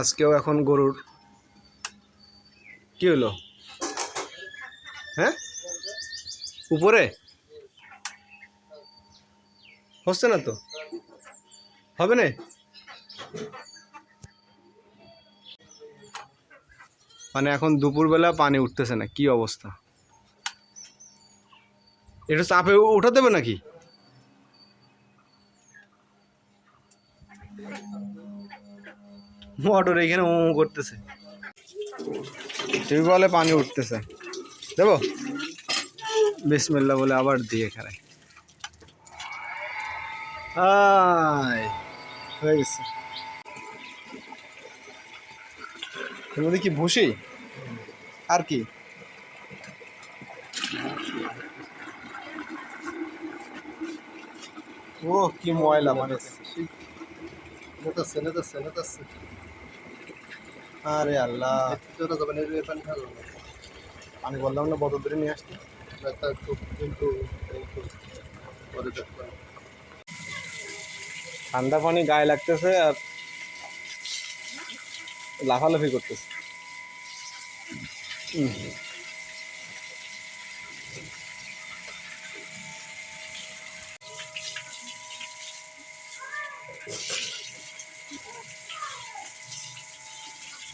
আজকেও এখন গরুর কি হলো? হ্যাঁ? উপরে? হচ্ছে না তো? হবে না? মানে এখন দুপুরবেলা পানি উঠতেছে না, কি অবস্থা? এটা চাপে উঠা দেবে নাকি? মোটর এখানে ও করতেছে। টিউবওয়েলে পানি উঠতেছে। দেবো? বিসমিল্লা বলে আবার দিয়ে আয় হয়ে গেছে। এর কি ভুসি? আর কি? ও কি ময়লা মানে। নেতাচ্ছে নেতাচ্ছে নেতাচ্ছে। আরে আল্লাহ। আমি বললাম না বদল ধরে নিয়ে আসতে। ঠান্ডা পানি গায়ে লাগতেছে আর লাফালাফি করতেছে।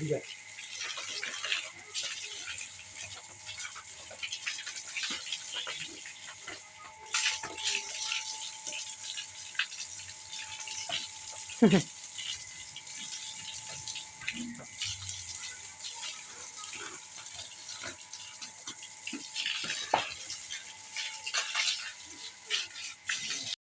বুঝাচ্ছি Mm-hmm.